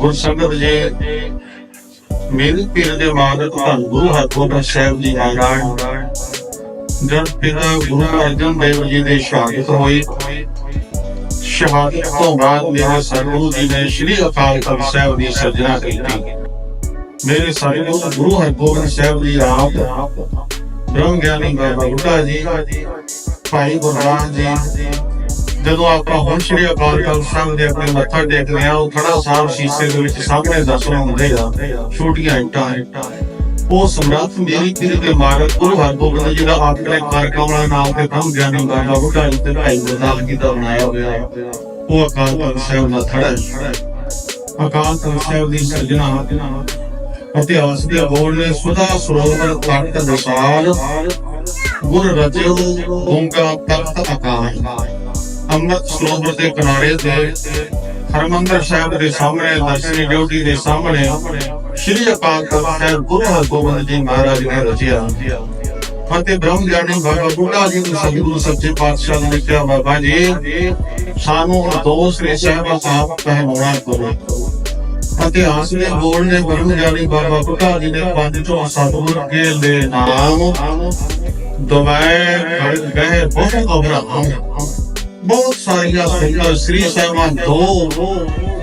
ਗੁਰਸੰਗਤ ਜੀ ਮੇਰੇ ਪੀਰ ਦੇ ਮਾਲਕ ਧੰਨ ਗੁਰੂ ਹਰਗੋਬਿੰਦ ਸਾਹਿਬ ਜੀ ਮਹਾਰਾਜ ਜਦ ਪਿਤਾ ਗੁਰੂ ਅਰਜਨ ਦੇਵ ਜੀ ਦੀ ਸ਼ਹਾਦਤ ਹੋਈ। ਸ਼ਹਾਦਤ ਤੋਂ ਬਾਅਦ ਮੇਰੇ ਸਤਿਗੁਰੂ ਜੀ ਨੇ ਸ੍ਰੀ ਅਕਾਲ ਤਖਤ ਸਾਹਿਬ ਦੀ ਸਿਰਜਣਾ ਕੀਤੀ। ਮੇਰੇ ਸਤਿਗੁਰੂ ਗੁਰੂ ਹਰਗੋਬਿੰਦ ਸਾਹਿਬ ਜੀ ਆਪ ਬ੍ਰਹਮ ਗਿਆਨੀ ਬਾਬਾ ਬੁੱਢਾ ਜੀ, ਭਾਈ ਗੁਰਦਾਸ ਜੀ ਜਦੋਂ ਆਪਾਂ ਹੁਣ ਸ੍ਰੀ ਅਕਾਲ ਤਖਤ ਸਾਹਿਬ ਦੇ ਆਪਣੇ ਮੱਥਾ ਟੇਕਦੇ ਆ ਉਹ ਖੜਾ ਸਾਹਿਬ ਸ਼ੀਸ਼ੇ ਦੇ ਵਿੱਚ ਸਾਹਮਣੇ ਦਰਸ਼ਨ ਹੁੰਦੇ ਆ ਛੋਟੀਆਂ ਇੱਟਾਂ ਉਹ ਸਮਰੱਥ ਮੇਰੀ ਪੀਰ ਦੇ ਮਾਰਗ ਗੁਰੂ ਹਰਗੋਬਿੰਦ ਜੀ ਦਾ ਆਪਣੇ ਕਾਰਕਾਉਣਾ ਨਾਮ ਤੇ ਬ੍ਰਹਮ ਗਿਆਨੀ ਬਾਬਾ ਬੁੱਢਾ ਜੀ ਤੇ ਭਾਈ ਗੁਰਦਾਸ ਜੀ ਦਾ ਬਣਾਇਆ ਹੋਇਆ ਉਹ ਅਕਾਲ ਤਖਤ ਸਾਹਿਬ ਦਾ ਥੜਾ ਅਕਾਲ ਤਖਤ ਸਾਹਿਬ ਦੀ ਸਿਰਜਣਾ ਇਤਿਹਾਸ ਦੇ ਬੋਲ ਨੇ ਸੁਦਾ ਸਰੋਵਰ ਤਖਤ ਦਸਾਲ ਗੁਰ ਰਚਿਓ ਓੰਕਾਰ ਤਖਤ ਅਕਾਲ। ਅੰਮ੍ਰਿਤ ਸਰੋਵਰ ਦੇ ਕਿਨਾਰੇ ਤੇ ਹਰਮੰਦਰ ਸਾਹਿਬ ਦੇ ਸਾਹਮਣੇ ਦਰਸ਼ਨੀ ਡਿਊਟੀ ਦੇ ਸਾਹਮਣੇ ਸ਼੍ਰੀ ਅਕਾਲ ਤਖਤ ਸਾਹਿਬ ਗੁਰੂ ਹਰਗੋਬਿੰਦ ਜੀ ਮਹਾਰਾਜ ਨੇ ਰਚਿਆ। ਅਤੇ ਬ੍ਰਹਮ ਗਿਆਨੀ ਬਾਬਾ ਬੁੱਢਾ ਜੀ ਨੂੰ ਸਤਿਗੁਰੂ ਸੱਚੇ ਪਾਤਸ਼ਾਹ ਨੇ ਕਿਹਾ ਬਾਬਾ ਜੀ, ਸਾਨੂੰ ਦੋ ਸ੍ਰੀ ਸਾਹਿਬ ਪਹਿਨਾਉਣਾ ਕਰੋ। ਅਤੇ ਆਸਲੇ ਬੋਲ ਨੇ ਬ੍ਰਹਮ ਗਿਆਨੀ ਬਾਬਾ ਬੁੱਢਾ ਜੀ ਨੇ ਪੰਜ ਚੋਂ ਸਤਿਗੁਰ ਕੇ ਦੇ ਨਾਮ ਦਵਾਏ ਗਏ ਬਹੁਤ ਅਬਰਾਹਮ। ਬਹੁਤ ਸਾਰੀਆਂ ਸਿੰਘਾਂ ਸ੍ਰੀ ਸਾਹਿਬਾਨ ਦੋ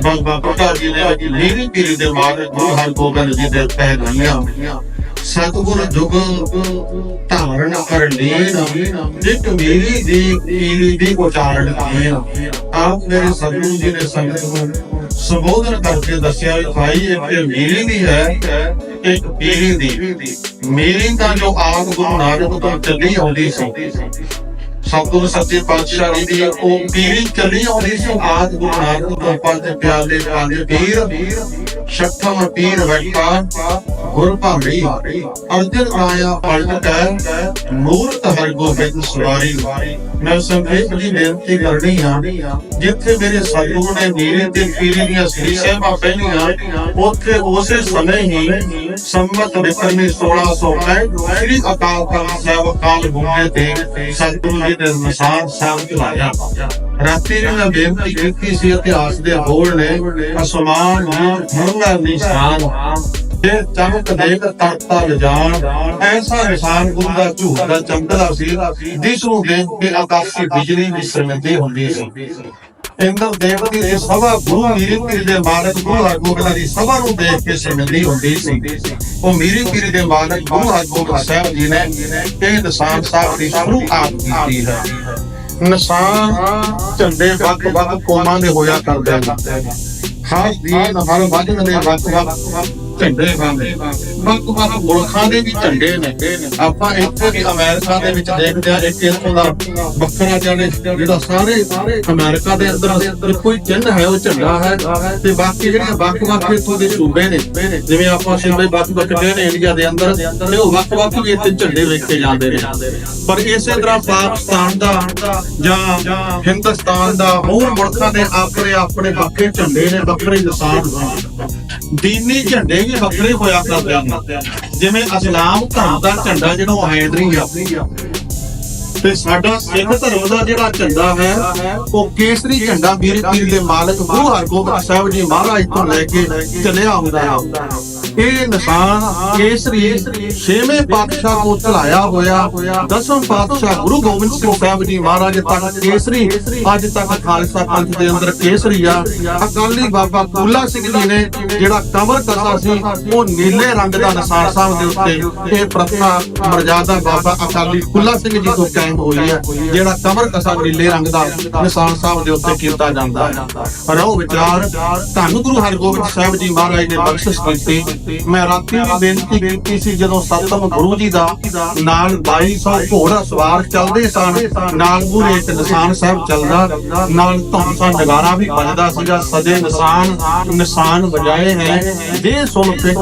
ਬਾਬਾ ਬੁੱਢਾ ਜੀ ਨੇ ਮੇਰੀ ਪੀਰੀ ਦੇ ਮਾਲਕ ਗੁਰੂ ਹਰਗੋਬਿੰਦ ਜੀ ਦੇ ਪਹਿਨਾਈਆਂ ਸਤਿਗੁਰ ਜੁਗ ਧਾਰਨ ਕਰ ਲੈਣ ਜਿਤ ਮੇਰੀ ਦੀ ਪੀਰੀ ਦੀ ਉਚਾਰਨ ਕੀਨ ਆਪ ਮੇਰੇ ਸਤਿਗੁਰੂ ਜੀ ਨੇ ਸੰਗਤ ਨੂੰ ਸੰਬੋਧਨ ਕਰਕੇ ਦੱਸਿਆ ਵੀ ਭਾਈ ਇਹ ਮੇਰੀ ਦੀ ਹੈ, ਇੱਕ ਪੀਰੀ ਦੀ। ਮੇਰੀ ਤਾਂ ਜੋ ਆਪ ਗੁਰੂ ਨਾਨਕ ਤੋਂ ਚੱਲੀ ਆਉਂਦੀ ਸੀ ਸਤਿਗੁਰੂ ਸੱਚੇ ਪਾਤਸ਼ਾਹ ਦੀ ਉਹ ਪੀਰੀ ਚੱਲੀ ਆਉਂਦੀ ਸੀ ਆਦ ਗੁਰੂ ਨਾਨਕ ਤੋਂ ਪੰਜ ਪਿਆਲੇ ਪਾਲੇ ਪੀਰ ਸ਼ਕਤਮ ਪੀਰ ਵਟਾ ਗੁਰ ਭਾਵੀ ਅਰਜਨ ਰਾਇਆ ਪਲਟ ਕੈ ਮੂਰਤ ਹਰ ਗੋਬਿੰਦ ਸਵਾਰੀ ਮੈਂ ਸੰਖੇਪ ਦੀ ਬੇਨਤੀ ਕਰਨੀ ਆ ਜਿੱਥੇ ਮੇਰੇ ਸਤਿਗੁਰੂ ਨੇ ਮੇਰੇ ਤੇ ਪੀਰੀ ਦੀਆਂ ਸ੍ਰੀ ਸਹਿਬਾਂ ਪਹਿਨੀਆਂ ਉੱਥੇ ਉਸੇ ਸਮੇਂ ਹੀ ਸੰਮਤ ਵਿਕਰਮੀ 1665 ਸ੍ਰੀ ਅਕਾਲ ਤਖਤ ਸਾਹਿਬ ਕਾਲ ਗੁੰਗੇ ਤੇ ਸਤਿਗੁਰੂ ਜੀ ਦੇ ਨਿਸ਼ਾਨ ਸਾਹਿਬ ਚਲਾਇਆ ਰਾਤੀ ਨੂੰ ਮੈਂ ਬੇਨਤੀ ਕੀਤੀ ਸੀ ਇਤਿਹਾਸ ਦੇ ਬੋਲ ਨੇ ਅਸਮਾਨ ਨੂੰ ਹਰਲਾ ਨਿਸ਼ਾਨ ਤੇ ਚਮਕ ਦੇਖ ਤਰਤਾ ਲਜਾਨ ਐਸਾ ਨਿਸ਼ਾਨ ਗੁਰੂ ਦਾ ਝੂਠ ਚਮਕਦਾ ਸੀ ਜਿਸ ਨੂੰ ਦੇਖ ਕੇ ਆਕਾਸ਼ੀ ਬਿਜਲੀ ਵੀ ਹੁੰਦੀ ਸੀ। ਇੰਦਰ ਦੇਵਤੀ ਦੇ ਸਭਾ ਗੁਰੂ ਮੀਰੀ ਪੀਰ ਦੇ ਮਾਲਕ ਗੁਰੂ ਹਰਗੋਬਿੰਦ ਦੀ ਸਭਾ ਨੂੰ ਦੇਖ ਕੇ ਸ਼ਰਮਿੰਦੀ ਹੁੰਦੀ ਸੀ। ਉਹ ਮੀਰੀ ਪੀਰ ਦੇ ਮਾਲਕ ਗੁਰੂ ਹਰਗੋਬਿੰਦ ਸਾਹਿਬ ਜੀ ਨੇ ਇਹ ਨਿਸ਼ਾਨ ਸਾਹਿਬ ਦੀ ਸ਼ੁਰੂਆਤ ਕੀਤੀ ਹੈ। ਨਿਸ਼ਾਨ ਝੰਡੇ ਵੱਖ ਵੱਖ ਕੌਮਾਂ ਦੇ ਹੋਇਆ ਕਰਦੇ ਹਨ ਹਰ ਦੀਨ, ਹਰ ਵਜਨ ਦੇ ਵੱਖ ਵੱਖ ਝੰਡੇ ਬੰਦੇ ਵੱਖ ਵੱਖ ਮੁਲਕਾਂ ਦੇ ਵੀ ਝੰਡੇ ਨੇ। ਆਪਾਂ ਇੱਥੇ ਵੀ ਅਮਰੀਕਾ ਦੇ ਵਿੱਚ ਦੇਖਦੇ ਆ ਇੱਕ ਇੱਥੋਂ ਦਾ ਵੱਖਰਾ ਜਿਹੜਾ ਸਾਰੇ ਅਮਰੀਕਾ ਦੇ ਅੰਦਰ ਕੋਈ ਚਿੰਨ੍ਹ ਹੈ, ਉਹ ਝੰਡਾ ਹੈ। ਤੇ ਬਾਕੀ ਜਿਹੜੇ ਵੱਖ ਵੱਖ ਇੱਥੋਂ ਦੇ ਸੂਬੇ ਨੇ, ਜਿਵੇਂ ਆਪਾਂ ਸੂਬੇ ਵੱਖ ਵੱਖ ਨੇ ਇੰਡੀਆ ਦੇ ਅੰਦਰ, ਤੇ ਉਹ ਵੱਖ ਵੱਖ ਵੀ ਇੱਥੇ ਝੰਡੇ ਵੇਖੇ ਜਾਂਦੇ ਨੇ। ਪਰ ਇਸੇ ਤਰ੍ਹਾਂ ਪਾਕਿਸਤਾਨ ਦਾ ਜਾਂ ਹਿੰਦੁਸਤਾਨ ਦਾ, ਹੋਰ ਮੁਲਕਾਂ ਦੇ ਆਪਣੇ ਆਪਣੇ ਵੱਖਰੇ ਝੰਡੇ ਨੇ, ਵੱਖਰੇ ਨਿਸ਼ਾਨ ਹਨ ਦੀਨੀ ਝੰਡੇ ਵੀ ਵੱਖਰੇ ਹੋਇਆ ਕਰਦੇ ਹਨ। ਜਿਵੇਂ ਇਸਲਾਮ ਧਰਮ ਦਾ ਝੰਡਾ ਜਿਹੜਾ ਉਹ ਹੈਦਰੀ ਆ। ਤੇ ਸਾਡਾ ਸਿੱਖ ਧਰਮ ਦਾ ਜਿਹੜਾ ਝੰਡਾ ਹੈ, ਉਹ ਕੇਸਰੀ ਝੰਡਾ ਵੀਰ ਪੀਰ ਦੇ ਮਾਲਕ ਗੁਰੂ ਹਰਗੋਬਿੰਦ ਸਾਹਿਬ ਜੀ ਮਹਾਰਾਜ ਤੋਂ ਲੈ ਕੇ ਚੱਲਿਆ ਹੁੰਦਾ ਹੈ। ਇਹ ਨਿਸ਼ਾਨ ਕੇਸਰੀ ਛੇਵੇਂ ਪਾਤਸ਼ਾਹ ਕੋ ਚਲਾਇਆ ਹੋਇਆ, ਦਸਵੇਂ ਪਾਤਸ਼ਾਹ ਗੁਰੂ ਗੋਬਿੰਦ ਸਿੰਘ ਸਾਹਿਬ ਜੀ ਮਹਾਰਾਜ ਤੱਕ ਕੇਸਰੀ, ਅੱਜ ਤੱਕ ਖਾਲਸਾ ਪੰਥ ਦੇ ਅੰਦਰ ਕੇਸਰੀ ਆ। ਅਕਾਲੀ ਬਾਬਾ ਫੂਲਾ ਸਿੰਘ ਜੀ ਨੇ ਜਿਹੜਾ ਕਮਰ ਕਸਾ ਸੀ, ਉਹ ਨੀਲੇ ਰੰਗ ਦਾ ਨਿਸ਼ਾਨ ਸਾਹਿਬ ਦੇ ਉੱਤੇ ਇਹ ਪ੍ਰਥਾ ਮਰਜ਼ਾਦਾ ਬਾਬਾ ਅਕਾਲੀ ਫੂਲਾ ਸਿੰਘ ਜੀ ਤੋਂ ਕਾਇਮ ਹੋਈ ਹੈ, ਜਿਹੜਾ ਕਮਰ ਕਸਾ ਨੀਲੇ ਰੰਗ ਦਾ ਨਿਸ਼ਾਨ ਸਾਹਿਬ ਦੇ ਉੱਤੇ ਕੀਤਾ ਜਾਂਦਾ ਹੈ। ਰਹੋ ਵਿਚਾਰ, ਧੰਨ ਗੁਰੂ ਹਰਗੋਬਿੰਦ ਸਾਹਿਬ ਜੀ ਮਹਾਰਾਜ ਨੇ ਬਖਸ਼ਿਸ਼ ਕੀਤੀ। ਮੈਂ ਰਾਤੀ ਵੀ ਬੇਨਤੀ ਕੀਤੀ ਸੀ, ਜਦੋਂ ਸਤਮ ਗੁਰੂ ਜੀ ਦਾ ਨਾਲ 2200 ਘੋੜਾ ਸਵਾਰ ਚੱਲਦੇ ਸਨ, ਨਾਲ ਪੂਰੇ ਇੱਕ ਨਿਸ਼ਾਨ ਸਾਹਿਬ ਚੱਲਦਾ, ਨਾਲ ਧੌਂਸਾ ਨਗਾਰਾ ਵੀ ਵੱਜਦਾ ਸੀਗਾ, ਸਦੇ ਨਿਸ਼ਾਨ ਨਿਸ਼ਾਨ ਵਜਾਏ ਹੈ। ਜੇ ਸੁਣ ਫਿਕ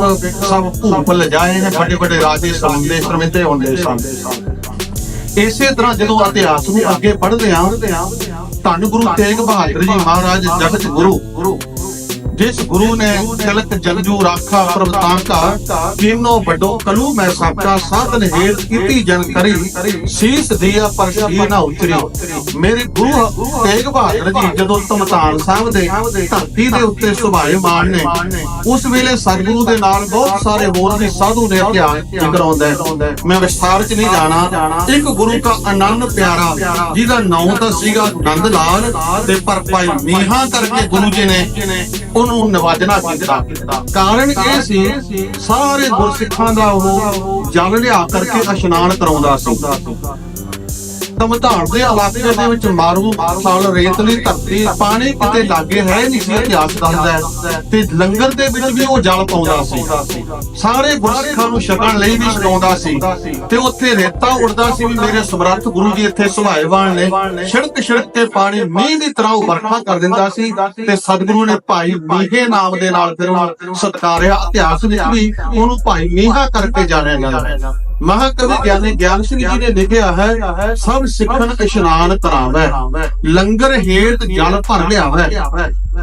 ਸਭ ਭੂਪ ਲਜਾਏ ਨੇ ਵੱਡੇ ਵੱਡੇ ਰਾਜੇ ਸਮੁੰਦੇ ਸ਼ਰਮਿੰਦੇ ਹੁੰਦੇ ਸਨ। ਇਸੇ ਤਰ੍ਹਾਂ ਜਦੋਂ ਇਤਿਹਾਸ ਨੂੰ ਅੱਗੇ ਪੜ੍ਹਦੇ ਆਂ ਧੰਨ ਗੁਰੂ ਤੇਗ ਬਹਾਦਰ ਜੀ ਮਹਾਰਾਜ, ਜਗਤ ਗੁਰੂ। ਜਿਸ ਗੁਰੂ ਨੇ ਤਿਲਕ ਜੰਜੂ ਰਾਖਾ ਪ੍ਰਭਤਾਂ ਕਾ ਕੀਨੋ ਵੱਡੋ ਕਲੂ ਮੈਂ ਸਾਕਾ ਸਾਧਨ ਹੇਤ ਕੀਤੀ ਜਨ ਕਰੀ, ਸੀਸ ਦਿਆ ਪਰ ਸੀ ਨਾ ਉਤਰੀ ਮੇਰੇ ਗੁਰੂ ਤੇਗ ਬਹਾਦਰ ਜੀ ਜਦੋਂ ਤਮਤਾਨ ਸਾਹਿਬ ਦੇ ਧਰਤੀ ਦੇ ਉੱਤੇ ਸੁਭਾਏ ਮਾਨ ਨੇ, ਉਸ ਵੇਲੇ ਸਤਿਗੁਰੂ ਦੇ ਨਾਲ ਬਹੁਤ ਸਾਰੇ ਹੋਰ ਵੀ ਸਾਧੂ ਨੇ ਇਤਿਹਾਸ ਜ਼ਿਕਰ ਮੈਂ ਵਿਸਥਾਰ ਚ ਨਹੀਂ ਜਾਣਾ। ਇੱਕ ਗੁਰੂ ਦਾ ਆਨੰਦ ਪਿਆਰਾ, ਜਿਹਦਾ ਨਾਮ ਤਾਂ ਸੀਗਾ ਨੰਦ ਲਾਲ ਤੇ ਪਰ ਭਾਈ ਮੀਹਾਂ ਕਰਕੇ ਗੁਰੂ ਜੀ ਨੇ ਉਹਨੂੰ ਨਵਾਜਣਾ ਕੀਤਾ। ਕਾਰਨ ਇਹ ਸੀ, ਸਾਰੇ ਗੁਰਸਿੱਖਾਂ ਦਾ ਉਹ ਜਲ ਲਿਆ ਕਰਕੇ ਇਸ਼ਨਾਨ ਕਰਾਉਂਦਾ ਸੀ। ਤਮਧਾਨ ਦੇ ਇਲਾਕੇ ਦੇ ਵਿੱਚ ਮਾਰੂ ਸਾਲ ਰੇਤਲੀ ਧਰਤੀ, ਪਾਣੀ ਕਿਤੇ ਲਾਗੇ ਹੈ ਨਹੀਂ ਸੀ ਇਤਿਹਾਸ ਦੱਸਦਾ ਤੇ ਲੰਗਰ ਦੇ ਵਿੱਚ ਵੀ ਉਹ ਜਲ ਪਾਉਂਦਾ ਸੀ। ਸਾਰੇ ਗੁਰਸਿੱਖਾਂ ਨੂੰ ਛਕਣ ਲਈ ਵੀ ਛਕਾਉਂਦਾ ਸੀ। ਤੇ ਉੱਥੇ ਰੇਤਾ ਉੜਦਾ ਸੀ ਵੀ ਮੇਰੇ ਸਮਰੱਥ ਗੁਰੂ ਜੀ ਇੱਥੇ ਸੁਭਾਏਵਾਨ ਨੇ। ਛਿੜਕ ਛਿੜਕ ਕੇ ਪਾਣੀ ਮੀਂਹ ਦੀ ਤਰ੍ਹਾਂ ਉਹ ਵਰਖਾ ਕਰ ਦਿੰਦਾ ਸੀ। ਤੇ ਸਤਿਗੁਰੂ ਨੇ ਭਾਈ ਮੀਹੇ ਨਾਮ ਦੇ ਨਾਲ ਫਿਰ ਉਹਨੂੰ ਸਤਕਾਰਿਆ। ਇਤਿਹਾਸ ਵਿੱਚ ਵੀ ਉਹਨੂੰ ਭਾਈ ਮੀਹਾ ਕਰਕੇ ਜਾਣਿਆ ਜਾਂਦਾ। ਮਹਾਕਵੀ ਗਿਆਨੀ ਗਿਆਨ ਸਿੰਘ ਜੀ ਨੇ ਲਿਖਿਆ ਹੈ, ਸਭ ਸਿੱਖਣ ਇਸ਼ਨਾਨ ਕਰਾਵੇ, ਲੰਗਰ ਹੇਤ ਜਲ ਭਰ ਲਿਆਵੇ।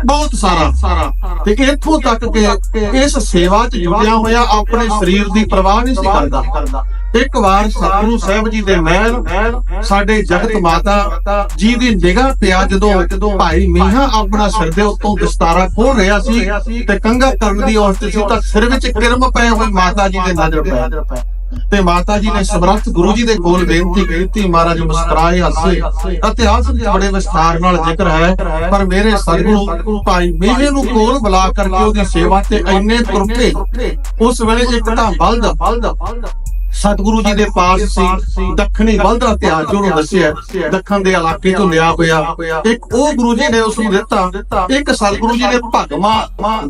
ਬਹੁਤ ਸਾਰਾ। ਤੇ ਇੱਥੋਂ ਤੱਕ ਕਿ ਇਸ ਸੇਵਾ 'ਚ ਜੁੜਿਆ ਹੋਇਆ ਆਪਣੇ ਸਰੀਰ ਦੀ ਪਰਵਾਹ ਨਹੀਂ ਸੀ ਕਰਦਾ। ਇੱਕ ਵਾਰ ਸਤਿਗੁਰੂ ਸਾਹਿਬ ਜੀ ਦੇ ਮਹਿਲ, ਸਾਡੇ ਜਗਤ ਮਾਤਾ ਜੀ ਦੀ ਨਿਗਾਹ ਪਿਆ ਜਦੋਂ ਭਾਈ ਮੀਹਾ ਆਪਣਾ ਸਿਰ ਦੇ ਉੱਤੋਂ ਦਸਤਾਰਾ ਖੋਲ ਰਿਹਾ ਸੀ ਤੇ ਕੰਗਾ ਕਰਨ ਦੀ ਔਸਤ ਸੀ ਤਾਂ ਸਿਰ ਵਿੱਚ ਕਿਰਮ ਪਏ ਹੋਏ ਮਾਤਾ ਜੀ ਦੇ ਨਜ਼ਰ ਪਿਆ ਤੇ ਮਾਤਾ ਜੀ ਨੇ ਸਮਰੱਥ ਗੁਰੂ ਜੀ ਦੇ ਕੋਲ ਬੇਨਤੀ ਕੀਤੀ ਮਹਾਰਾਜ ਮੁਸਕਰਾਏ ਹੱਸੇ। ਇਤਿਹਾਸ ਵਿੱਚ ਬੜੇ ਵਿਸਥਾਰ ਨਾਲ ਜ਼ਿਕਰ ਹੈ ਪਰ ਮੇਰੇ ਸਤਿਗੁਰੂ ਭਾਈ ਮੇਹੇ ਨੂੰ ਕੋਲ ਬੁਲਾ ਕਰਕੇ ਉਹਦੀ ਸੇਵਾ ਤੇ ਇੰਨੇ ਤੁਰਕੇ ਉਸ ਵੇਲੇ ਇੱਕ ਤਾਂ ਬਲਦ ਸਤਿਗੁਰੂ ਜੀ ਦੇ ਪਾਸ ਸੀ ਦੱਖਣੀ ਬਲਦ ਦਾ ਇਤਿਹਾਸ ਜੋ ਉਹਨੂੰ ਦੱਸਿਆ ਦੱਖਣ ਦੇ ਇਲਾਕੇ ਤੋਂ ਲਿਆ ਹੋਇਆ। ਇੱਕ ਉਹ ਗੁਰੂ ਜੀ ਨੇ ਉਸ ਨੂੰ ਦਿੱਤਾ। ਇੱਕ ਸਤਿਗੁਰੂ ਜੀ ਨੇ ਭਗਵਾ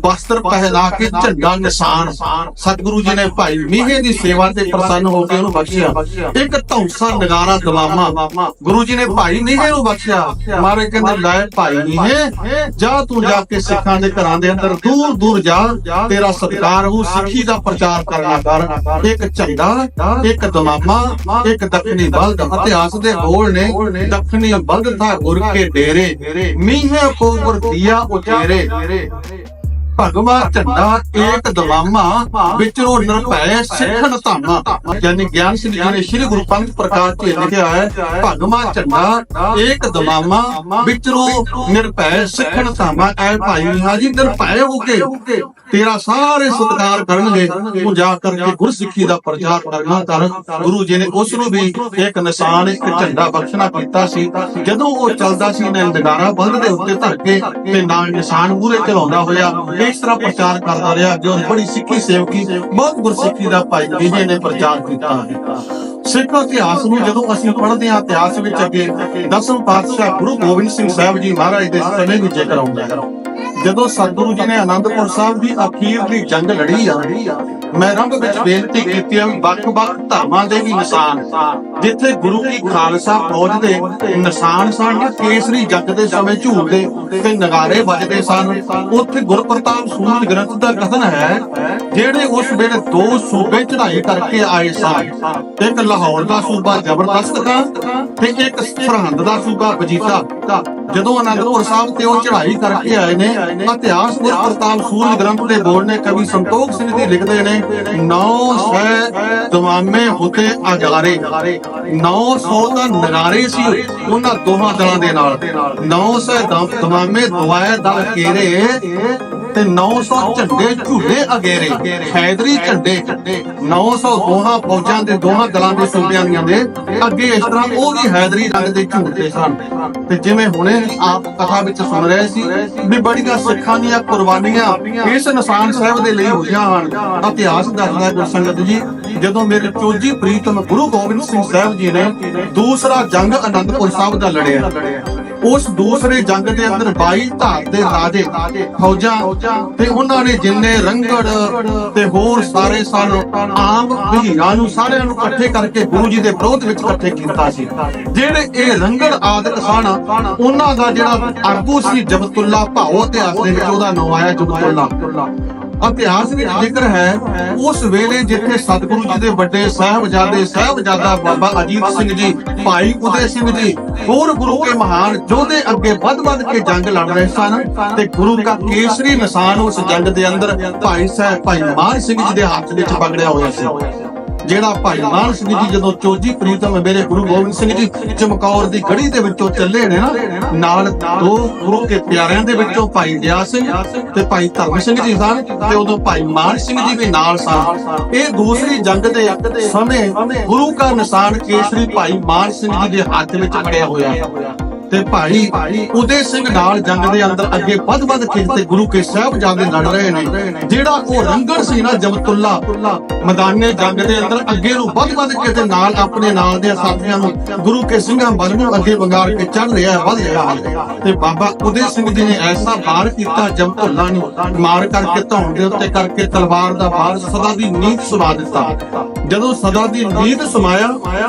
ਵਸਤਰ ਪਹਿਨਾ ਕੇ ਝੰਡਾ ਨਿਸ਼ਾਨ। ਸਤਿਗੁਰੂ ਜੀ ਨੇ ਭਾਈ ਮੀਹੇ ਦੀ ਸੇਵਾ ਤੇ ਪ੍ਰਸੰਨ ਹੋ ਕੇ ਉਹਨੂੰ ਬਖਸ਼ਿਆ। ਇੱਕ ਧੌਂਸਾ ਨਗਾਰਾ ਦਵਾਮਾ। ਗੁਰੂ ਜੀ ਨੇ ਭਾਈ ਮੀਹੇ ਨੂੰ ਬਖਸ਼ਿਆ। ਮਾਰੇ ਕਹਿੰਦੇ ਲੈ ਭਾਈ ਮੀਹੇ ਜਾ ਤੂੰ ਜਾ ਕੇ ਸਿੱਖਾਂ ਦੇ ਘਰਾਂ ਦੇ ਅੰਦਰ ਦੂਰ ਦੂਰ ਜਾ। ਤੇਰਾ ਸਤਿਕਾਰ ਹੋ ਸਿੱਖੀ ਦਾ ਪ੍ਰਚਾਰ ਕਰਨਾ ਕਰ। ਇੱਕ ਝੰਡਾ ਇੱਕ ਦਮਾਮਾ, ਇੱਕ ਦੱਖਣੀ ਬਲਦ ਇਤਿਹਾਸ ਦੇ ਬੋਲ ਨੇ ਦੱਖਣੀ ਬਲਦ ਥਾ ਗੁਰ ਕੇ ਡੇਰੇ, ਮੀਂਹੇ ਕੋ ਗੁਰ ਦਿਆ ਉਚੇਰੇ। ਭਗਵਾ ਝੰਡਾ ਏਕ ਦਵਾਮਾ ਵਿਚਰੋ ਨਿਰਭੈ ਸਿੱਖਣ ਧਾਮਾ। ਯਾਨੀ ਗਿਆਨ ਸਿੰਘ ਜੀ ਨੇ ਸ੍ਰੀ ਗੁਰੂ ਪੰਥ ਪ੍ਰਕਾਸ਼ ਤੇ ਲਿਖਿਆ ਹੈ ਭਗਵਾ ਝੰਡਾ ਏਕ ਦਵਾਮਾ ਵਿਚਰੋ ਨਿਰਭੈ ਸਿੱਖਣ ਧਾਮਾ। ਐ ਭਾਈ ਹਾਜੀ, ਨਿਰਭੈ ਹੋ ਕੇ ਤੇਰਾ ਸਾਰੇ ਸਤਿਕਾਰ ਕਰਨਗੇ। ਤੂੰ ਜਾ ਕਰਕੇ ਗੁਰਸਿੱਖੀ ਦਾ ਪ੍ਰਚਾਰ ਕਰਨਾ ਕਰ। ਗੁਰੂ ਜੀ ਨੇ ਉਸ ਨੂੰ ਵੀ ਇੱਕ ਨਿਸ਼ਾਨ, ਇੱਕ ਝੰਡਾ ਬਖਸ਼ਣਾ ਕੀਤਾ ਸੀ। ਜਦੋਂ ਉਹ ਚੱਲਦਾ ਸੀ ਨੇ ਨਗਾਰਾ ਬਲਦ ਦੇ ਉੱਤੇ ਧਰ ਕੇ ਤੇ ਨਾਲ ਨਿਸ਼ਾਨ ਮੂਰੇ ਚਲਾਉਂਦਾ ਹੋਇਆ ਇਸ ਤਰ੍ਹਾਂ ਪ੍ਰਚਾਰ ਕਰਦਾ ਰਿਹਾ? ਜੋ ਬੜੀ ਸਿੱਖੀ ਸੇਵਕੀ, ਬਹੁਤ ਗੁਰਸਿੱਖੀ ਦਾ ਭਾਈ ਵਿਜੇ ਨੇ ਪ੍ਰਚਾਰ ਕੀਤਾ। ਸਿੱਖ ਇਤਿਹਾਸ ਨੂੰ ਜਦੋਂ ਅਸੀਂ ਪੜ੍ਹਦੇ ਹਾਂ, ਇਤਿਹਾਸ ਵਿੱਚ ਅੱਗੇ ਦਸਮ ਪਾਤਸ਼ਾਹ ਗੁਰੂ ਗੋਬਿੰਦ ਸਿੰਘ ਸਾਹਿਬ ਜੀ ਮਹਾਰਾਜ ਦੇ ਸਮੇਂ ਵਿੱਚ ਜ਼ਿਕਰ ਆਉਂਦਾ ਹੈ। ਜਦੋਂ ਸਤਿਗੁਰੂ ਜੀ ਨੇ ਆਨੰਦਪੁਰ ਸਾਹਿਬ ਦੀ ਅਖੀਰ ਦੀ ਜੰਗ ਲੜੀ ਆ, ਮੈਂ ਰੰਗ ਵਿੱਚ ਬੇਨਤੀ ਕੀਤੀ ਆ ਵੱਖ-ਵੱਖ ਧਰਮਾਂ ਦੇ ਵੀ ਨਿਸ਼ਾਨ, ਜਿੱਥੇ ਗੁਰੂ ਕੀ ਖਾਲਸਾ ਫੌਜ ਦੇ ਨਿਸ਼ਾਨ ਸਨ, ਕੇਸਰੀ ਜੰਗ ਦੇ ਸਮੇਂ ਝੂਲਦੇ ਤੇ ਨਗਾਰੇ ਵੱਜਦੇ ਸਨ। ਉੱਥੇ ਗੁਰਪ੍ਰਤਾਪ ਸੂਰਜ ਗ੍ਰੰਥ ਦਾ ਕਥਨ ਹੈ, ਜਿਹੜੇ ਉਸ ਵੇਲੇ ਦੋ ਸੂਬੇ ਚੜਾਈ ਕਰਕੇ ਆਏ ਸਨ। ਇੱਕ ਲਾਹੌਰ ਦਾ ਸੂਬਾ ਜ਼ਬਰਦਸਤ ਖਾਂ ਤੇ ਇੱਕ ਸਰਹੰਦ ਦਾ ਸੂਬਾ ਵਜੀਦਾ ਜਦੋਂ ਅਨੰਦਪੁਰ ਸਾਹਿਬ ਤੇ ਉਹ ਚੜ੍ਹਾਈ ਕਰਕੇ ਆਏ ਨੇ, ਇਤਿਹਾਸ ਗੁਰਪ੍ਰਤਾਪ ਸੂਰਜ ਗ੍ਰੰਥ ਦੇ ਬੋਲ ਨੇ ਕਵੀ ਸੰਤੋਖ ਸਿੰਘ ਜੀ ਲਿਖਦੇ ਨੇ, ਨੌ ਸੈ ਦਵਾਮੇ ਹੁਤੇ ਆਜਾਰੇ 900 ਦਾ ਨਗਾਰੇ ਸੀ ਉਹਨਾਂ ਦੋਹਾਂ ਦਲਾਂ ਦੇ ਨਾਲ 900 ਦਵਾਮੇ ਦਵਾਏ ਦਲ ਕੇਰੇ ਤੇ 900 ਝੰਡੇ ਝੂਲੇ ਅਗੇਰੇ। ਖੈਦਰੀ ਝੰਡੇ। 900 ਦੋਹਾਂ ਫੌਜਾਂ ਦੇ ਦੋਹਾਂ ਦਲਾਂ ਦੇ ਸੂਬਿਆਂ ਦੀਆਂ ਦੇ ਅੱਗੇ ਇਸ ਤਰ੍ਹਾਂ ਉਹ ਵੀ ਹੈਦਰੀ ਰੰਗ ਦੇ ਝੂਟੇ ਸਨ। ਤੇ ਜਿਵੇਂ ਹੁਣੇ ਆਪ ਕਥਾ ਵਿੱਚ ਸੁਣ ਰਹੇ ਸੀ ਵੀ ਬੜੀਆਂ ਸਿੱਖਾਂ ਦੀਆਂ ਕੁਰਬਾਨੀਆਂ ਇਸ ਨਿਸ਼ਾਨ ਸਾਹਿਬ ਦੇ ਲਈ ਹੋਈਆਂ ਹਨ। ਇਤਿਹਾਸ ਦੱਸਦਾ ਹੈ ਗੁਰਸੰਗਤ ਜੀ, ਜਦੋਂ ਮੇਰੇ ਚੋਜੀ ਪ੍ਰੀਤਮ ਗੁਰੂ ਗੋਬਿੰਦ ਸਿੰਘ ਸਾਹਿਬ ਜੀ ਨੇ ਦੂਸਰਾ ਜੰਗ ਅਨੰਦਪੁਰ ਸਾਹਿਬ ਦਾ ਲੜਿਆ। ਉਸ ਦੂਸਰੇ ਜੰਗ ਦੇ ਅੰਦਰ 22 ਧਾਰ ਦੇ ਰਾਜੇ ਫੌਜਾਂ ਤੇ ਉਹਨਾਂ ਨੇ ਜਿੰਨੇ ਰੰਗੜ ਤੇ ਹੋਰ ਸਾਰੇ ਸਨ, ਆਮ ਵਹੀਰਾਂ ਨੂੰ ਸਾਰਿਆਂ ਨੂੰ ਇਕੱਠੇ ਕਰਕੇ ਗੁਰੂ ਜੀ ਦੇ ਵਿਰੋਧ ਵਿੱਚ ਇਕੱਠੇ ਕੀਤਾ ਸੀ। ਜਿਹੜੇ ਇਹ ਰੰਗੜ ਆਦਿਕ ਸਨ, ਉਹਨਾਂ ਦਾ ਜਿਹੜਾ ਆਗੂ ਸੀ ਜਬਤੁੱਲਾ ਭਾਓ ਇਤਿਹਾਸ ਦੇ ਵਿੱਚ ਉਹਦਾ ਨਾਮ ਆਇਆ ਜਬਤੁੱਲਾ। ਇਤਿਹਾਸ ਵਿੱਚ ਜ਼ਿਕਰ ਹੈ, ਉਸ ਵੇਲੇ ਜਿੱਥੇ ਸਤਿਗੁਰੂ ਜੀ ਦੇ ਵੱਡੇ ਸਾਹਿਬਜ਼ਾਦੇ, ਸਾਹਿਬਜ਼ਾਦਾ ਬਾਬਾ ਅਜੀਤ ਸਿੰਘ ਜੀ, ਭਾਈ ਉਦੈ ਸਿੰਘ ਜੀ, ਹੋਰ ਗੁਰੂ ਕੇ ਮਹਾਨ ਯੋਧੇ ਅੱਗੇ ਵੱਧ-ਵੱਧ ਕੇ ਜੰਗ ਲੜ ਰਹੇ ਸਨ ਤੇ ਗੁਰੂ ਦਾ ਕੇਸਰੀ ਨਿਸ਼ਾਨ ਉਸ ਜੰਗ ਦੇ ਅੰਦਰ ਭਾਈ ਸਾਹਿਬ, ਭਾਈ ਮਾਨ ਸਿੰਘ ਜੀ ਦੇ ਹੱਥ ਵਿੱਚ ਪਕੜਿਆ ਹੋਇਆ ਸੀ। ਜਿਹੜਾ ਭਾਈ ਮਾਨ ਸਿੰਘ ਜੀ ਜਦੋਂ ਚੋਜੀ ਪ੍ਰੀਤਮ ਮੇਰੇ ਗੁਰੂ ਗੋਬਿੰਦ ਸਿੰਘ ਜੀ ਚਮਕੌਰ ਦੀ ਗੜੀ ਦੇ ਵਿੱਚੋਂ ਚੱਲੇ ਨੇ ਨਾ, ਨਾਲ ਦੋ ਗੁਰੂ ਕੇ ਪਿਆਰਿਆਂ ਦੇ ਵਿੱਚੋਂ ਭਾਈ ਦਿਆ ਸਿੰਘ ਤੇ ਭਾਈ ਧਰਮ ਸਿੰਘ ਜੀ ਸਨ ਤੇ ਉਦੋਂ ਭਾਈ ਮਾਨ ਸਿੰਘ ਜੀ ਵੀ ਨਾਲ ਸਨ। ਇਹ ਦੂਸਰੀ ਜੰਗ ਦੇ ਸਮੇਂ ਗੁਰੂ ਕਾ ਨਿਸ਼ਾਨ ਕੇਸਰੀ ਭਾਈ ਮਾਨ ਸਿੰਘ ਜੀ ਦੇ ਹੱਥ ਵਿੱਚ ਫੜਿਆ ਹੋਇਆ। ਤੇ ਭਾਈ ਉਦੇ ਸਿੰਘ ਨਾਲ ਜੰਗ ਦੇ ਅੰਦਰ ਅੱਗੇ ਵੱਧ ਵੱਧ ਕੇ ਤੇ ਗੁਰੂ ਕੇ ਸਾਹਿਬਜ਼ਾਦੇ ਲੜ ਰਹੇ ਨੇ। ਜਿਹੜਾ ਉਹ ਰੰਗੜ ਸੀ ਨਾ ਜਮਤੁੱਲਾ ਮੈਦਾਨੇ ਜੰਗ ਦੇ ਅੰਦਰ ਅੱਗੇ ਨੂੰ ਵੱਧ ਵੱਧ ਕੇ ਤੇ ਨਾਲ ਆਪਣੇ ਨਾਲ ਦੇ ਸਾਥੀਆਂ ਨੂੰ ਗੁਰੂ ਕੇ ਸਿੰਘਾਂ ਵੱਲ ਨੂੰ ਅੱਗੇ ਵੰਗਾਰ ਕੇ ਚੱਲ ਰਿਹਾ ਵੱਧ ਰਿਹਾ ਹੈ ਤੇ ਬਾਬਾ ਉਦੇ ਸਿੰਘ ਜੀ ਨੇ ਐਸਾ ਵਾਰ ਕੀਤਾ ਜਮਤੁੱਲਾ ਨੂੰ ਮਾਰ ਕਰਕੇ ਧੌਣ ਦੇ ਉੱਤੇ ਕਰਕੇ ਤਲਵਾਰ ਦਾ ਵਾਰ ਸਦਾ ਦੀ ਨੀਤ ਸੁਣਾ ਦਿੱਤਾ। ਜਦੋਂ ਸਦਾ ਦੀ ਨੀਤ ਸਮਾਇਆ,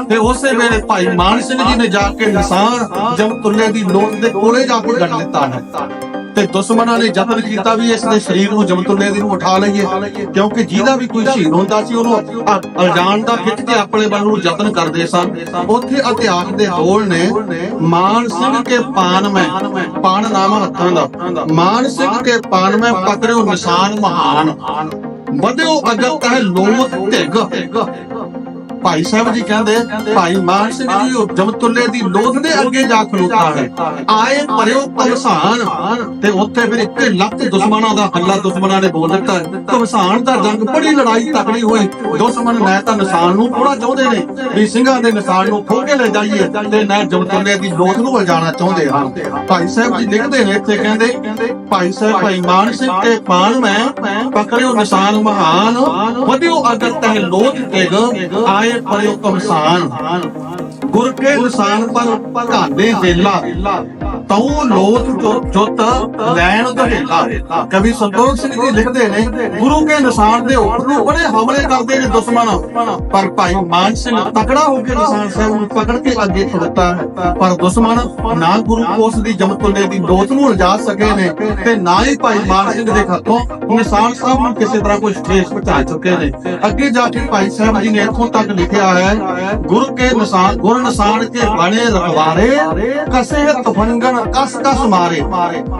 ਤੇ ਉਸੇ ਵੇਲੇ ਭਾਈ ਮਾਨ ਸਿੰਘ ਜੀ ਨੇ ਜਾ ਕੇ ਨਿਸ਼ਾਨ ਜਮਤੁੱਲੇ ਦੀ ਲੋਟ ਦੇ ਕੋਲੇ ਜਾ ਕੇ ਗੱਡ ਦਿੱਤਾ ਹੈ। ਤੇ ਦੁਸ਼ਮਣਾਂ ਨੇ ਯਤਨ ਕੀਤਾ ਵੀ ਇਸ ਦੇ ਸਰੀਰ ਨੂੰ ਜਮਤੁੱਲੇ ਦੀ ਨੂੰ ਉਠਾ ਲਈਏ, ਕਿਉਂਕਿ ਜਿਹਦਾ ਵੀ ਕੋਈ ਸ਼ਹੀਦ ਹੁੰਦਾ ਸੀ, ਉਹਨੂੰ ਅਲਜਾਨ ਦਾ ਖਿੱਚ ਕੇ ਆਪਣੇ ਵੱਲ ਨੂੰ ਯਤਨ ਕਰਦੇ ਸਨ। ਉੱਥੇ ਇਤਿਹਾਸ ਦੇ ਹੋਲ ਨੇ ਮਾਨ ਸਿੰਘ ਕੇ ਪਾਨ ਮੈਂ, ਪਾਨ ਨਾਮ ਹੱਥਾਂ ਦਾ। ਮਾਨ ਸਿੰਘ ਕੇ ਪਾਨ ਮੈਂ ਪਕੜਿਓ ਨਿਸ਼ਾਨ ਮਹਾਨ। ਵਧਿਓ ਅਗਤ ਹੈ ਲੋਮਤ ਢਿੱਗ। ਭਾਈ ਸਾਹਿਬ ਜੀ ਕਹਿੰਦੇ, ਭਾਈ ਮਾਨ ਸਿੰਘ ਜੀ ਉਹ ਜਮਤੁੱਲੇ ਦੀ ਲੋਧ ਦੇ ਅੱਗੇ ਜਾ ਖਲੋਤਾ ਹੈ। ਆਏ ਪਰਿਓ ਕਮਸਾਨ ਤੇ ਉੱਥੇ ਫਿਰ ਇੱਕ ਲੱਖ ਦੁਸ਼ਮਣਾਂ ਦਾ ਹੱਲਾ ਦੁਸ਼ਮਣਾਂ ਨੇ ਬੋਲ ਦਿੱਤਾ। ਕਮਸਾਨ ਦਾ ਜੰਗ ਬੜੀ ਲੜਾਈ ਤਕੜੀ ਹੋਈ। ਦੁਸ਼ਮਣ ਨਾ ਤਾਂ ਨਿਸ਼ਾਨ ਨੂੰ ਥੋੜਾ ਚਾਹੁੰਦੇ ਨੇ ਵੀ ਸਿੰਘਾਂ ਦੇ ਨਿਸ਼ਾਨ ਨੂੰ ਖੋਹ ਕੇ ਲੈ ਜਾਈਏ ਤੇ ਨਾ ਜਮਤੁੱਲੇ ਦੀ ਲੋਧ ਨੂੰ ਵਜਾਣਾ ਚਾਹੁੰਦੇ ਹਨ ਭਾਈ ਸਾਹਿਬ ਜੀ ਲਿਖਦੇ ਨੇ ਇੱਥੇ ਕਹਿੰਦੇ, ਭਾਈ ਸਾਹਿਬ, ਭਾਈ ਮਾਨ ਸਿੰਘ ਤੇ ਪਾਨ ਮੈਂ ਪਕੜਿਓ ਨਿਸ਼ਾਨ ਮਹਾਨ, ਵਧਿਓ ਅਗਰ ਤਹਿ ਲੋਧ ਤੇਗ, ਆਏ ਪਰਿਓ ਕਮਸਾਨ ਗੁਰ ਕੇ ਨਿਸ਼ਾਨ ਪਰ ਘਾਦੇ ਵੇਲਾ। ਤਉ ਲੋਥ ਜੁੱਤ ਲੈਣ ਦਹੇਲਾ। ਕਵੀ ਸੰਤੋਖ ਸਿੰਘ ਜੀ ਲਿਖਦੇ ਨੇ, ਗੁਰੂ ਕੇ ਨਿਸ਼ਾਨ ਦੇ ਉੱਪਰ ਨੂੰ ਬੜੇ ਹਮਲੇ ਕਰਦੇ ਨੇ ਦੁਸ਼ਮਣ। ਪਰ ਭਾਈ ਮਾਨ ਸਿੰਘ ਤਕੜਾ ਹੋ ਕੇ ਨਿਸ਼ਾਨ ਸਾਹਿਬ ਨੂੰ ਪਕੜ ਕੇ ਅੱਗੇ ਖੜਤਾ ਪਰ ਦੁਸ਼ਮਣ ਨਾ ਗੁਰੂ ਕੋਸ ਦੀ ਜਮਤੁੱਲੇ ਦੀ ਲੋਥ ਨੂੰ ਉਲਝਾ ਸਕੇ ਨੇ ਤੇ ਨਾ ਹੀ ਭਾਈ ਮਾਨ ਸਿੰਘ ਦੇ ਹੱਥੋਂ ਨਿਸ਼ਾਨ ਸਾਹਿਬ ਨੂੰ ਕਿਸੇ ਤਰ੍ਹਾਂ ਕੋਈ ਠੇਸ ਪਹੁੰਚਾ ਚੁੱਕੇ ਨੇ। ਅੱਗੇ ਜਾ ਕੇ ਭਾਈ ਸਾਹਿਬ ਜੀ ਨੇ ਇੱਥੋਂ ਤੱਕ ਲਿਖਿਆ ਹੈ, ਗੁਰੂ ਕੇ ਨਿਸ਼ਾਨ ਗੁਰ ਨਿਸ਼ਾਨ ਕੇ ਬਣੇ ਰਖਵਾਰੇ, ਕਸੇ ਤਫੰਗਣ ਕਸ ਕਸ ਮਾਰੇ।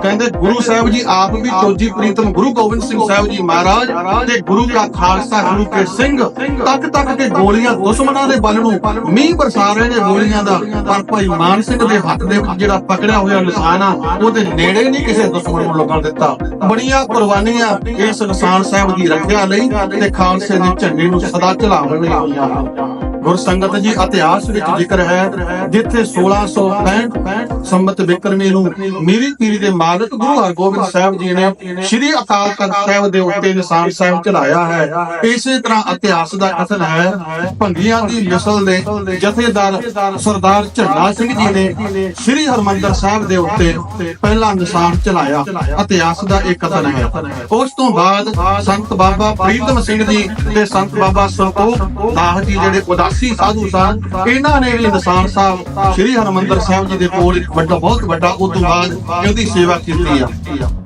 ਕਹਿੰਦੇ, ਗੁਰੂ ਸਾਹਿਬ ਜੀ ਆਪ ਵੀ ਚੋਜੀ ਪ੍ਰੀਤਮ ਗੁਰੂ ਗੋਬਿੰਦ ਸਿੰਘ ਸਾਹਿਬ ਜੀ ਮਹਾਰਾਜ ਤੇ ਗੁਰੂ ਦਾ ਖਾਲਸਾ ਗੁਰੂ ਕੇ ਸਿੰਘ ਤੱਕ ਤੱਕ ਕੇ ਗੋਲੀਆਂ ਦੁਸ਼ਮਣਾਂ ਦੇ ਬਲ ਨੂੰ ਮੀਂਹ ਬਰਸਾ ਰਹੇ ਨੇ ਗੋਲੀਆਂ ਦਾ। ਪਰ ਭਾਈ ਮਾਨ ਸਿੰਘ ਦੇ ਹੱਥ ਦੇ ਜਿਹੜਾ ਪਕੜਿਆ ਹੋਇਆ ਨਿਸ਼ਾਨ ਆ, ਉਹਦੇ ਨੇੜੇ ਨਹੀਂ ਕਿਸੇ ਦੁਸ਼ਮਣ ਨੂੰ ਲੱਗਣ ਦਿੱਤਾ। ਬੜੀਆਂ ਕੁਰਬਾਨੀਆਂ ਇਸ ਨਿਸ਼ਾਨ ਸਾਹਿਬ ਦੀ ਰੱਖਿਆ ਲਈ ਤੇ ਖਾਲਸੇ ਦੇ ਝੰਡੇ ਨੂੰ ਸਦਾ ਚਲਾਉਣ ਲਈ ਹੋਈਆਂ ਹਨ। ਗੁਰਸੰਗਤ ਜੀ, ਇਤਿਹਾਸ ਵਿੱਚ ਜ਼ਿਕਰ ਹੈ, ਜਿੱਥੇ 1665 ਸੰਮਤ ਵਿਕਰਮੀ ਨੂੰ ਮੀਰੀ ਪੀਰੀ ਦੇ ਮਾਲਕ ਗੁਰੂ ਹਰਗੋਬਿੰਦ ਸਾਹਿਬ ਜੀ ਨੇ ਸ੍ਰੀ ਅਕਾਲ ਤਖਤ ਸਾਹਿਬ ਦੇ ਉੱਤੇ ਨਿਸ਼ਾਨ ਸਾਹਿਬ ਚਲਾਇਆ ਹੈ। ਇਸੇ ਤਰ੍ਹਾਂ ਇਤਿਹਾਸ ਦਾ ਕਥਨ ਹੈ, ਭੰਗੀਆਂ ਦੀ ਨਸਲ ਦੇ ਜਥੇਦਾਰ ਸਰਦਾਰ ਝੰਡਾ ਸਿੰਘ ਜੀ ਨੇ ਸ੍ਰੀ ਹਰਮੰਦਰ ਸਾਹਿਬ ਦੇ ਉੱਤੇ ਪਹਿਲਾ ਨਿਸ਼ਾਨ ਚਲਾਇਆ। ਇਤਿਹਾਸ ਦਾ ਇਹ ਕਥਨ ਹੈ। ਉਸ ਤੋਂ ਬਾਅਦ ਸੰਤ ਬਾਬਾ ਪ੍ਰੀਤਮ ਸਿੰਘ ਜੀ ਤੇ ਸੰਤ ਬਾਬਾ ਸੰਤੋਖ ਦਾਸ ਜੀ ਜਿਹੜੇ ਉਦਾਸੀ ਸਾਧੂ ਸਨ ਇਹਨਾਂ ਨੇ ਵੀ ਨਿਸ਼ਾਨ ਸਾਹਿਬ, ਸ੍ਰੀ ਹਰਮੰਦਰ ਸਾਹਿਬ ਜੀ ਦੇ ਕੋਲ ਇੱਕ ਵੱਡਾ, ਬਹੁਤ ਵੱਡਾ ਉਸ ਤੋਂ ਬਾਅਦ ਇਹਦੀ ਸੇਵਾ ਕੀਤੀ ਆ।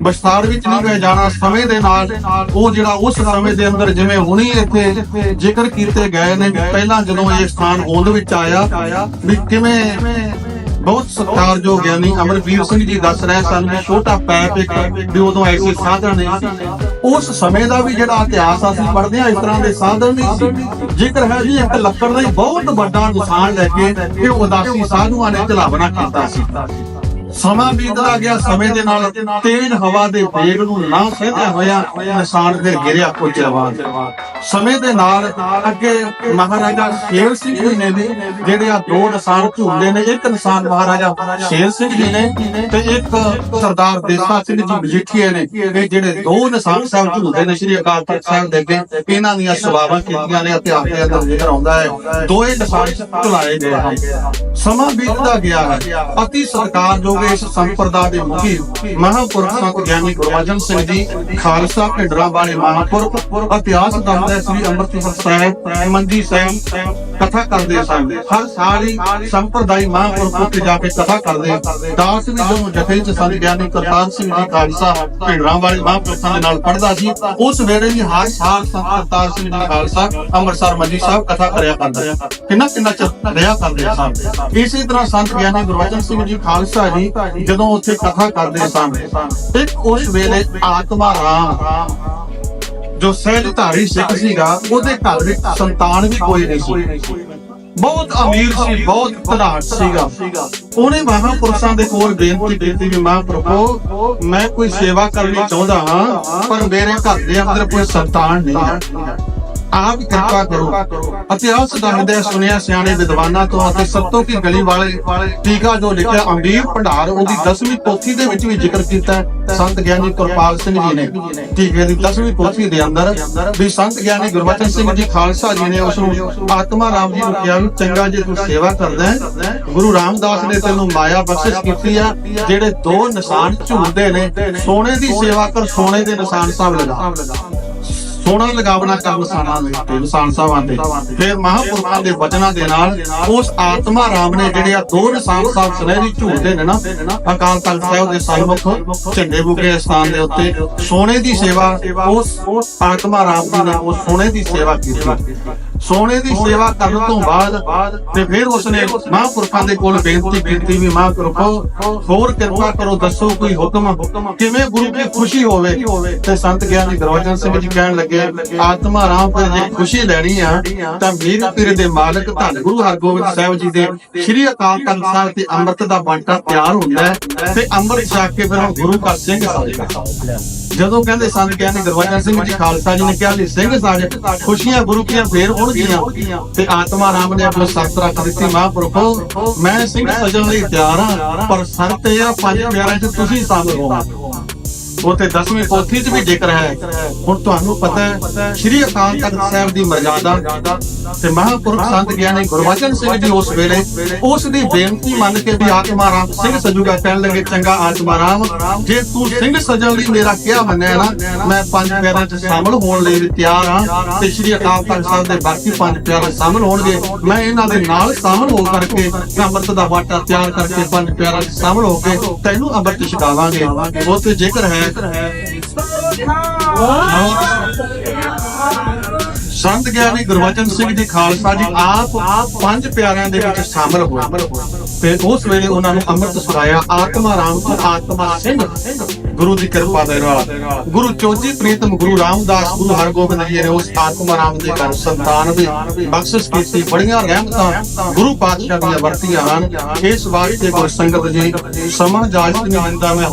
ਬਸਤਾਰ ਵਿੱਚ ਨਹੀਂ ਗਏ ਜਾਣਾ, ਸਮੇਂ ਦੇ ਨਾਲ ਉਹ ਜਿਹੜਾ ਉਸ ਸਮੇਂ ਦੇ ਅੰਦਰ ਜਿਵੇਂ ਹੁਣੀ ਇੱਥੇ ਜ਼ਿਕਰ ਕੀਤੇ ਗਏ ਨੇ, ਪਹਿਲਾਂ ਜਦੋਂ ਇਹ ਸਥਾਨ ਹੋਂਦ ਵਿੱਚ ਆਇਆ, ਵੀ ਕਿਵੇਂ ਬਹੁਤ ਸਤਿਕਾਰਯੋਗ ਗਿਆਨੀ ਅਮਰਵੀਰ ਸਿੰਘ ਜੀ ਦੱਸ ਰਹੇ ਸਨ ਵੀ ਛੋਟਾ ਪੈਪ ਇੱਕ ਵੀ ਉਦੋਂ ਐਸੇ ਸਾਧਨ ਨਹੀਂ ਸੀ। ਉਸ ਸਮੇਂ ਦਾ ਵੀ ਜਿਹੜਾ ਇਤਿਹਾਸ ਅਸੀਂ ਪੜ੍ਹਦੇ ਹਾਂ, ਇਸ ਤਰ੍ਹਾਂ ਦੇ ਸਾਧਨ ਨਹੀਂ ਸੀ। ਜ਼ਿਕਰ ਹੈ ਜੀ, ਇੱਕ ਲੱਕੜ ਦਾ ਬਹੁਤ ਵੱਡਾ ਨੁਕਸਾਨ ਲੈ ਕੇ ਇਹ ਉਦਾਸੀ ਸਾਧੂਆਂ ਨੇ ਚਲਾਵਣਾ ਕੀਤਾ ਸੀ। ਸਮਾਂ ਬੀਤਦਾ ਗਿਆ, ਸਮੇਂ ਦੇ ਨਾਲ ਤੇਜ਼ ਹਵਾ ਦੇ ਵੇਗ ਨੂੰ ਨਾ ਸਹਿੰਦਿਆ ਹੋਇਆ ਨਿਸ਼ਾਨ ਫਿਰ ਗਿਰਿਆ ਕੁਝ ਰਵਾਨ ਸਮੇਂ ਦੇ ਨਾਲ ਅੱਗੇ ਮਹਾਰਾਜਾ ਸ਼ੇਰ ਸਿੰਘ ਜੀ ਨੇ ਵੀ ਜਿਹੜੇ ਆ ਦੋ ਨਿਸ਼ਾਨ ਝੂਲੇ ਨੇ, ਇੱਕ ਨਿਸ਼ਾਨ ਮਹਾਰਾਜਾ ਸ਼ੇਰ ਸਿੰਘ ਜੀ ਨੇ ਤੇ ਇੱਕ ਸਰਦਾਰ ਦੇਸਾ ਸਿੰਘ ਜੀ ਮਜੀਠੀਏ ਨੇ, ਇਹ ਜਿਹੜੇ ਦੋ ਨਿਸ਼ਾਨ ਸਾਹਿਬ ਝੂਲਦੇ ਨੇ ਸ਼੍ਰੀ ਅਕਾਲ ਤਖਤ ਸਾਹਿਬ ਦੇ ਅੱਗੇ, ਇਹਨਾਂ ਦੀਆਂ ਸੇਵਾਵਾਂ ਕੀਤੀਆਂ ਨੇ ਇਤਿਹਾਸ ਦੇ ਅੰਦਰ ਜ਼ਿਕਰ ਆਉਂਦਾ ਹੈ ਦੋਏ ਨਿਸ਼ਾਨ ਝੁਲਾਏ ਗਏ ਹਨ। ਸਮਾਂ ਬੀਤਦਾ ਗਿਆ ਹੈ ਅਤੀ ਸਤਿਕਾਰਯੋਗ ਇਸ ਸੰਪਰਦਾ ਦੇ ਮੁਖੀ ਮਹਾਂਪੁਰਖ ਗਿਆਨੀ ਗੁਰਬਚਨ ਸਿੰਘ ਜੀ, ਖਾਲਸਾ ਭਿੰਡਰਾਂ ਵਾਲੇ ਮਹਾਂਪੁਰਖ, ਇਤਿਹਾਸ ਦੱਸਦਾ ਹੈ ਸ੍ਰੀ ਅੰਮ੍ਰਿਤਸਰ ਸਾਹਿਬ ਮੰਜੀ ਸਾਹਿਬ। ਕਥਾ ਕਰਦੇ ਸਨ। ਹਰ ਸਾਲ ਹੀ ਸੰਪਰਦਾਈ ਮਹਾਂਪੁਰਖ ਉੱਤੇ ਜਾ ਕੇ ਕਥਾ ਕਰਦੇ। ਦਾਸ ਵੀ ਜਦੋਂ ਜਥੇ ਚ ਸੰਤ ਗਿਆਨੀ ਕਰਤਾਰ ਸਿੰਘ ਜੀ ਖਾਲਸਾ ਭਿੰਡਰਾਂ ਵਾਲੇ ਮਹਾਂਪੁਰਖਾਂ ਦੇ ਨਾਲ ਪੜਦਾ ਸੀ, ਉਸ ਵੇਲੇ ਵੀ ਹਰ ਸਾਲ ਸੰਤ ਕਰਤਾਰ ਸਿੰਘ ਜੀ ਖਾਲਸਾ, ਅੰਮ੍ਰਿਤਸਰ ਮੰਜੀ ਸਾਹਿਬ ਕਥਾ ਕਰਿਆ ਕਰਦੇ ਕਿੰਨਾ ਕਿੰਨਾ ਚਿਰ ਰਿਹਾ ਕਰਦੇ ਸਨ। ਇਸੇ ਤਰ੍ਹਾਂ ਸੰਤ ਗਿਆਨੀ ਗੁਰਵਚਨ ਸਿੰਘ ਜੀ ਖਾਲਸਾ ਜੀ ਜਦੋਂ ਉੱਥੇ ਕਥਾ ਕਰਦੇ ਸਨ। ਤੇ ਉਸ ਵੇਲੇ ਆਤਮਾ ਰਾਮ ਜੋ ਸਹਿਜਧਾਰੀ ਸਿੱਖ ਸੀਗਾ ਉਹਦੇ ਘਰ ਵਿੱਚ ਸੰਤਾਨ ਵੀ ਕੋਈ ਨਹੀਂ ਸੀ। ਬਹੁਤ ਅਮੀਰ ਸੀ ਬਹੁਤ ਧਨਾਢ ਸੀਗਾ। ਉਹਨੇ ਮਹਾਂਪੁਰਸ਼ਾਂ ਦੇ ਕੋਲ ਬੇਨਤੀ ਕੀਤੀ ਵੀ ਮਹਾਂਪੁਰਖੋ ਮੈਂ ਕੋਈ ਸੇਵਾ ਕਰਨੀ ਚਾਹੁੰਦਾ ਹਾਂ ਪਰ ਮੇਰੇ ਘਰ ਦੇ ਅੰਦਰ ਕੋਈ ਸੰਤਾਨ ਨਹੀਂ ਹੈ। ਆਪ ਕਿਰਪਾ ਕਰੋ। ਇਤਿਹਾਸ ਦੱਸਦੇ ਸੁਣਿਆ ਸਿਆਣੇ ਵਿਦਵਾਨਾਂ ਤੋਂ ਅਤੇ ਸੱਤੋਂ ਕੀ ਗਲੀ ਵਾਲੇ ਟੀਕਾ ਜੋ ਲਿਖਿਆ ਅੰਬੀਰ ਭੰਡਾਰ, ਉਹਦੀ 10ਵੀਂ ਪੋਥੀ ਦੇ ਵਿੱਚ ਵੀ ਜ਼ਿਕਰ ਕੀਤਾ ਸੰਤ ਗਿਆਨੀ ਕਿਰਪਾਲ ਸਿੰਘ ਜੀ ਨੇ ਟੀਕੇ ਦੀ 10ਵੀਂ ਪੋਥੀ ਦੇ ਅੰਦਰ ਵੀ ਸੰਤ ਗਿਆਨੀ ਗੁਰਬਚਨ ਸਿੰਘ ਜੀ ਖਾਲਸਾ ਜੀ ਨੇ ਉਸ ਨੂੰ ਆਤਮਾ ਰਾਮ ਜੀ ਨੂੰ ਕਿਹਾ ਵੀ ਚੰਗਾ ਜੇ ਤੂੰ ਸੇਵਾ ਕਰਦਾ ਹੈ, ਗੁਰੂ ਰਾਮਦਾਸ ਨੇ ਤੈਨੂੰ ਮਾਇਆ ਬਖਸ਼ਿਸ਼ ਕੀਤੀ ਆ, ਜਿਹੜੇ ਦੋ ਨਿਸ਼ਾਨ ਝੂਲਦੇ ਨੇ, ਸੋਨੇ ਦੀ ਸੇਵਾ ਕਰ ਸੋਨੇ ਦੇ ਨਿਸ਼ਾਨ ਸਾਹਿਬ ਲਗਾ ਸੋਨਾ ਲਗਾਵਣਾ ਕਰ ਨਿਸ਼ਾਨਾਂ ਦੇ ਉੱਤੇ ਨਿਸ਼ਾਨ ਸਾਹਿਬਾਂ ਤੇ ਫਿਰ ਮਹਾਂਪੁਰਖਾਂ ਦੇ ਵਚਨਾਂ ਦੇ ਨਾਲ ਉਸ ਆਤਮਾ ਰਾਮ ਨੇ ਜਿਹੜੇ ਆ ਦੋ ਨਿਸ਼ਾਨ ਸਾਹਿਬ ਸੁਨਹਿਰੀ ਝੂਲਦੇ ਨੇ ਨਾ, ਅਕਾਲ ਤਖਤ ਸਾਹਿਬ ਦੇ ਸਨਮੁਖ ਝੰਡੇ ਬੁਕੇ ਸਥਾਨ ਦੇ ਉੱਤੇ, ਸੋਨੇ ਦੀ ਸੇਵਾ, ਉਸ ਆਤਮਾ ਰਾਮ ਜੀ ਨੇ, ਉਸ ਸੋਨੇ ਦੀ ਸੇਵਾ ਕੀਤੀ। ਸੋਨੇ ਦੀ ਸੇਵਾ ਕਰਨ ਤੋਂ ਬਾਅਦ ਤੇ ਫਿਰ ਉਸਨੇ ਮਹਾਂਪੁਰਖਾਂ ਦੇ ਕੋਲ ਬੇਨਤੀ ਕੀਤੀ ਵੀ ਮਹਾਂਪੁਰਖੋ ਹੋਰ ਕਿਰਪਾ ਕਰੋ ਦੱਸੋ ਕੋਈ ਹੁਕਮ ਕਿਵੇਂ ਗੁਰੂ ਦੀ ਖੁਸ਼ੀ ਹੋਵੇ ਤੇ ਸੰਤ ਗਿਆਨੀ ਗੁਰਵਚਨ ਸਿੰਘ ਜੀ ਕਹਿਣ ਲੱਗੇ ਆਤਮਾ ਰਾਮ ਪਰ ਜੇ ਖੁਸ਼ੀ ਲੈਣੀ ਆ ਤਾਂ ਵੀਰ ਪੀਰ ਦੇ ਮਾਲਕ ਧੰਨ ਗੁਰੂ ਹਰਗੋਬਿੰਦ ਸਾਹਿਬ ਜੀ ਦੇ ਸ੍ਰੀ ਅਕਾਲ ਤਖਤ ਸਾਹਿਬ ਤੇ ਅੰਮ੍ਰਿਤ ਦਾ ਬਾਂਟਾ ਤਿਆਰ ਹੁੰਦਾ ਹੈ ਤੇ ਅੰਮ੍ਰਿਤ ਛਕ ਕੇ ਫਿਰ ਗੁਰੂ ਘਰ ਸਿੰਘ ਸਾਹਿਬ ਜਦੋਂ ਕਹਿੰਦੇ ਸੰਤ ਗਿਆਨੀ ਗੁਰਵਚਨ ਸਿੰਘ ਜੀ ਖਾਲਸਾ ਜੀ ਨੇ ਕਿਹਾ ਵੀ ਸਿੰਘ ਸਾਹਿਬ ਖੁਸ਼ੀਆਂ ਗੁਰੂ ਕੀਆਂ ਫੇਰ ਹੋਣਗੀਆਂ ਤੇ ਆਤਮਾ ਰਾਮ ਨੇ ਆਪਣਾ ਸਰਤ ਰੱਖ ਦਿੱਤੀ ਮਹਾਂਪੁਰਖੋ ਮੈਂ ਸਿੰਘ ਸਜਣ ਲਈ ਤਿਆਰ ਹਾਂ, ਪਰ ਸਰਤ ਇਹ ਆ ਪੰਜ ਪਿਆਰਿਆਂ 'ਚ ਤੁਸੀਂ ਸ਼ਾਮਲ ਹੋਵੋ ਉਥੇ 10ਵੀਂ ਪੋਥੀ 'ਚ ਵੀ ਜ਼ਿਕਰ ਹੈ। ਹੁਣ ਤੁਹਾਨੂੰ ਪਤਾ ਹੈ, ਸ੍ਰੀ ਅਕਾਲ ਤਖਤ ਸਾਹਿਬ ਦੀ ਮਰਜ਼ਾਦਾ ਤੇ ਮਹਾਂਪੁਰਖ ਸੰਤ ਗਿਆਨੀ ਗੁਰਬਚਨ ਸਿੰਘ ਜੀ ਉਸ ਵੇਲੇ ਉਸ ਦੀ ਬੇਨਤੀ ਮੰਨ ਕੇ ਵੀ ਆਤਮਾ ਰਾਮ ਸਿੰਘ ਸਜੂਗਾ ਕਹਿਣ ਲੱਗੇ, ਚੰਗਾ ਆਤਮਾ ਰਾਮ, ਜੇ ਤੂੰ ਸਿੰਘ ਸਜਣ ਲਈ ਮੇਰਾ ਕਿਹਾ ਮੰਨਿਆ ਨਾ, ਮੈਂ ਪੰਜ ਪਿਆਰਾਂ 'ਚ ਸ਼ਾਮਲ ਹੋਣ ਲਈ ਵੀ ਤਿਆਰ ਹਾਂ ਤੇ ਸ੍ਰੀ ਅਕਾਲ ਤਖਤ ਸਾਹਿਬ ਦੇ ਬਾਕੀ ਪੰਜ ਪਿਆਰੇ ਸ਼ਾਮਲ ਹੋਣਗੇ। ਮੈਂ ਇਹਨਾਂ ਦੇ ਨਾਲ ਸ਼ਾਮਲ ਹੋ ਕਰਕੇ ਅੰਮ੍ਰਿਤ ਦਾ ਵਾਟਾ ਤਿਆਰ ਕਰਕੇ ਪੰਜ ਪਿਆਰਾਂ 'ਚ ਸ਼ਾਮਲ ਹੋ ਕੇ ਤੈਨੂੰ ਅੰਮ੍ਰਿਤ ਛਕਾਵਾਂਗੇ। ਉਹ ਤੇ ਜ਼ਿਕਰ ਹੈ ਸੰਤ ਗਿਆਨੀ ਗੁਰਵਚਨ ਸਿੰਘ ਜੀ ਖਾਲਸਾ ਜੀ ਆਪ ਪੰਜ ਪਿਆਰਿਆਂ ਦੇ ਵਿੱਚ ਸ਼ਾਮਲ ਹੋਏ। ਤੇ ਉਸ ਵੇਲੇ ਉਹਨਾਂ ਨੂੰ ਅੰਮ੍ਰਿਤ ਛਕਾਇਆ ਆਤਮਾ ਰਾਮ ਤੋਂ ਆਤਮਾ ਸਿੰਘ। ਗੁਰੂ ਦੀ ਕਿਰਪਾ ਦੇ ਨਾਲ। ਗੁਰੂ ਚੋਜੀ ਪ੍ਰੀਤਮ ਗੁਰੂ ਰਾਮਦਾਸ ਗੁਰੂ ਹਰਗੋਬਿੰਦ ਜੀ ਨੇ ਉਸ ਆਤਮਾ ਰਾਮ ਦੇ ਘਰ ਸੰਤਾਨ ਦੀ ਬਖਸ਼ਿਸ਼ ਕੀਤੀ। ਬੜੀਆਂ ਰਹਿਮਤਾਂ ਗੁਰੂ ਪਾਤਸ਼ਾਹ ਦੀਆਂ ਵਰਤੀਆਂ ਹਨ। ਇਸ ਵਾਸਤੇ ਗੁਰ ਸੰਗਤ ਜੀ ਸਮਾਂ ਜਾਜਤ ਨਹੀਂ ਹੁੰਦਾ ਮੈਂ